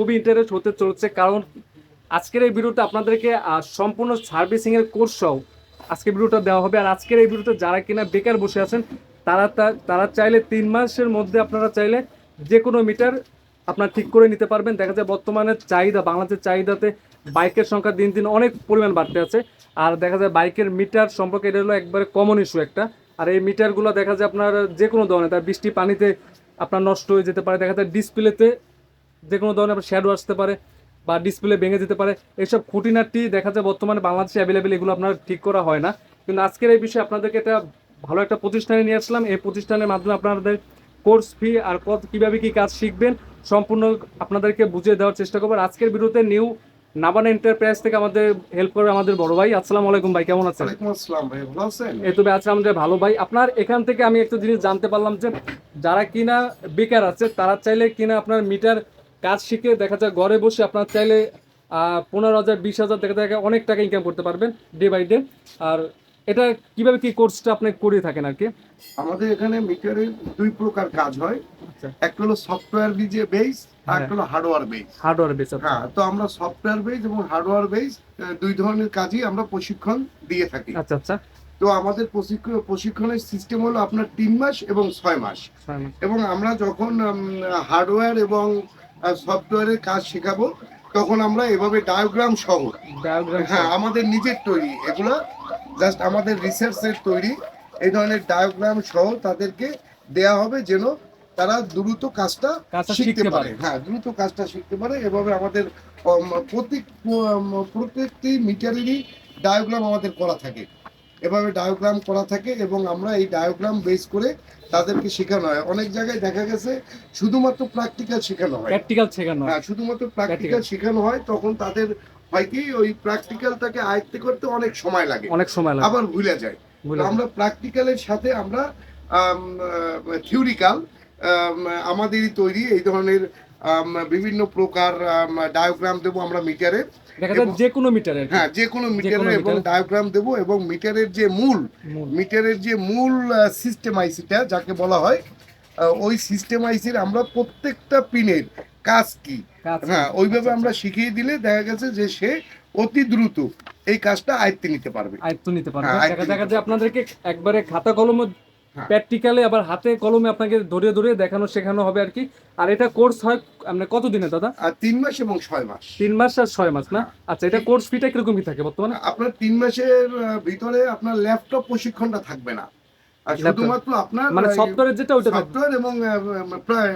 খুবই ইন্টারেস্ট হতে চলছে, কারণ আজকের এই ভিডিওটা আপনাদেরকে সম্পূর্ণ সার্ভিসিং এর কোর্স সহ আজকের ভিডিওটা দেওয়া হবে। আর আজকের এই ভিডিওতে যারা কিনা বেকার বসে আছেন, তারা তারা চাইলে তিন মাসের মধ্যে আপনারা চাইলে যে কোনো মিটার আপনার ঠিক করে নিতে পারবেন। দেখা যায় বর্তমানে চাহিদা, বাংলাদেশের চাহিদাতে বাইকের সংখ্যা দিন দিন অনেক পরিমাণ বাড়তে আছে। আর দেখা যায় বাইকের মিটার সম্পর্কে এটা হলো একবারে কমন ইস্যু একটা। আর এই মিটারগুলো দেখা যায় আপনার যে কোনো ধরনের, তার বৃষ্টি পানিতে আপনার নষ্ট হয়ে যেতে পারে। দেখা যায় ডিসপ্লেতে যে কোনো ধরনের আপনার শ্যাডো আসতে পারে বা ডিসপ্লে ভেঙে যেতে পারে। এইসব খুঁটিনাটি দেখা যায় বর্তমানে বাংলাদেশে অ্যাভেলেবেল এগুলো আপনার ঠিক করা হয় না। কিন্তু আজকের এই বিষয়ে আপনাদেরকে একটা ভালো একটা প্রতিষ্ঠানে নিয়ে আসলাম। এই প্রতিষ্ঠানের মাধ্যমে আপনাদের কোর্স ফি আর কত কীভাবে কী কাজ শিখবেন সম্পূর্ণ আপনাদেরকে বুঝিয়ে দেওয়ার চেষ্টা করব। আজকের বিরুদ্ধে নিউ নাবানা এন্টারপ্রাইজ থেকে আমাদের হেল্প করবে আমাদের বড় ভাই। আসসালামু আলাইকুম ভাই কেমন আছেন? আসসালাম ভাই ভালো আছেন? এই তবে আছে আমাদের ভালো ভাই। আপনার এখান থেকে আমি একটা জিনিস জানতে পারলাম যে যারা কিনা বেকার আছে তারা চাইলে কিনা আপনার মিটার কাজ শিখে দেখা যায় ঘরে বসে আপনার চাইলে পনেরো হাজার বিশ হাজার দেখা যায় অনেক টাকা ইনকাম করতে পারবেন ডে বাই ডে আর এটা কীভাবে কি কোর্সটা আপনি করে থাকেন আর কি? আমাদের এখানে মিটারের দুই প্রকার কাজ হয়। আচ্ছা। একটা হলো সফটওয়্যার বিজে বেস আর হ্যাঁ। একটা হলো হার্ডওয়্যার বেস হার্ডওয়্যার বেস হ্যাঁ তো আমরা সফটওয়্যার বেস এবং হার্ডওয়্যার বেস দুই ধরনের কাজই আমরা প্রশিক্ষণ দিয়ে থাকি। আচ্ছা আচ্ছা। তো আমাদের প্রশিক্ষণ প্রশিক্ষণের সিস্টেম হলো আপনার তিন মাস এবং ছয় মাস। ছয় মাস। এবং আমরা যখন হার্ডওয়্যার এবং সফটওয়্যারের কাজ শেখাবো তখন আমরা এভাবে ডায়োগ্রাম সহ। হ্যাঁ আমাদের নিজের তৈরি। এগুলো জাস্ট আমাদের রিসার্চের তৈরি। এই ধরনের ডায়োগ্রাম সহ তাদেরকে দেয়া হবে যেন তারা দ্রুত কাজটা শিখতে পারে। হ্যাঁ দ্রুত কাজটা শিখতে পারে। এভাবে আমাদের প্রত্যেক প্রত্যেকটি মিটারেরই ডায়োগ্রাম আমাদের করা থাকে। এভাবে ডায়োগ্রাম করা থাকে এবং আমরা এই ডায়োগ্রাম বেস করে তাদেরকে শেখানো হয়। অনেক জায়গায় দেখা গেছে শুধুমাত্র প্র্যাকটিক্যাল শেখানো হয়। প্র্যাকটিক্যাল শেখানো হয়। হ্যাঁ শুধুমাত্র প্র্যাকটিক্যাল শেখানো হয় তখন তাদের হয় কি ওই প্র্যাকটিক্যালটাকে আয়ত্তে করতে অনেক সময় লাগে। অনেক সময় লাগে। আবার ভুলে যায়। আমরা প্র্যাকটিক্যালের সাথে আমরা থিওরিক্যাল আমাদেরই তৈরি এই ধরনের বিভিন্ন প্রকার ডায়োগ্রাম দেবো আমরা মিটারের যে কোনো মিটারের হ্যাঁ যে কোনো মিটারের এবং ডায়োগ্রাম দেবো এবং মিটারের যে মূল মিটারের যে মূল সিস্টেম আইসিটা যাকে বলা হয় ওই সিস্টেম আইসির আমরা প্রত্যেকটা পিনের কাজ কি? হ্যাঁ ওইভাবে আচ্ছা, আমরা শিখিয়ে দিলে দেখা গেছে যে সে অতি দ্রুত এই কাজটা আয়ত্তে নিতে পারবে। আয়ত্ত নিতে পারবে। হ্যাঁ, দেখা যায় আপনাদেরকে একবারে খাতা কলমে। প্র্যাকটিক্যালে আবার হাতে কলমে আপনাকে ধরে ধরে দেখানো শেখানো হবে আর কি। আর এটা কোর্স হয় আপনার কত দিনে দাদা? আর তিন মাস এবং ছয় মাস। তিন মাস আর ছয় মাস না? আচ্ছা এটা কোর্স ফিটা কীরকম কি থাকে বর্তমানে? আপনার তিন মাসের ভিতরে আপনার ল্যাপটপ প্রশিক্ষণটা থাকবে না। আর শুধুমাত্র আপনার মানে সফটওয়্যারের যেটা থাকবে। সফটওয়্যার এবং প্রায়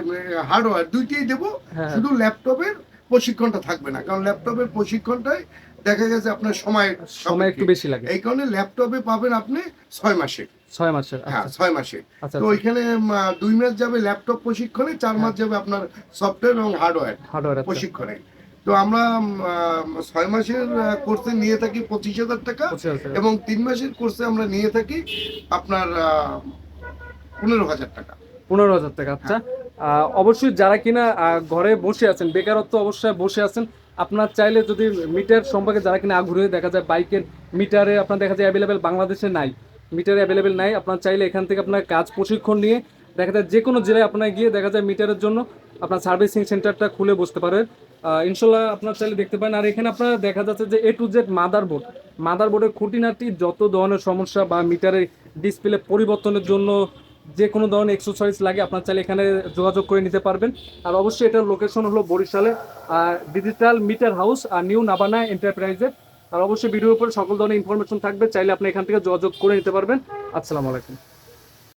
হার্ডওয়্যার দুইটাই দেবো। হ্যাঁ। শুধু ল্যাপটপের প্রশিক্ষণটা থাকবে না। কারণ ল্যাপটপের প্রশিক্ষণটাই দেখা গেছে আপনার সময় সময় একটু বেশি লাগে। এই কারণে ল্যাপটপে পাবেন আপনি ছয় মাসে। ছয় মাসের হ্যাঁ আচ্ছা। ছয় মাসে। আচ্ছা তো ওইখানে দুই মাস যাবে ল্যাপটপ প্রশিক্ষণে চার মাস যাবে আপনার সফটওয়্যার এবং হার্ডওয়্যার হার্ডওয়্যার প্রশিক্ষণে। তো আমরা ছয় মাসের কোর্সে নিয়ে থাকি পঁচিশ হাজার টাকা এবং তিন মাসের কোর্সে আমরা নিয়ে থাকি আপনার পনেরো হাজার টাকা। পনেরো হাজার টাকা আচ্ছা। আহ, অবশ্যই যারা কিনা ঘরে বসে আছেন বেকারত্ব অবশ্যই বসে আছেন আপনার চাইলে যদি মিটার সম্পর্কে যারা কিনা আগ্রহী দেখা যায় বাইকের মিটারে আপনার দেখা যায় অ্যাভেলেবেল বাংলাদেশে নাই। মিটারে অ্যাভেলেবেল নাই আপনার চাইলে এখান থেকে আপনার কাজ প্রশিক্ষণ নিয়ে দেখা যায় যে কোনো জেলায় আপনার গিয়ে দেখা যায় মিটারের জন্য আপনার সার্ভিসিং সেন্টারটা খুলে বসতে আহ, ইনশাল্লাহ আপনার চাইলে দেখতে পারেন। আর এখানে আপনার দেখা যাচ্ছে যে A to Z mother board mother বোর্ডের খুঁটিনাটি যত ধরনের সমস্যা বা মিটারের ডিসপ্লে পরিবর্তনের জন্য যে কোনো ধরনের এক্সেসরিজ লাগে, আপনার চাইলে এখানে যোগাযোগ করে নিতে পারবেন। আর অবশ্যই এটার লোকেশন হলো বরিশালে, আর ডিজিটাল মিটার হাউস আর নিউ নাবানা এন্টারপ্রাইজের আর অবশ্যই ভিডিওর উপর সকল ধরনের ইনফরমেশন থাকবে, চাইলে আপনি এখান থেকে যোগাযোগ করে নিতে পারবেন। আসসালামু আলাইকুম।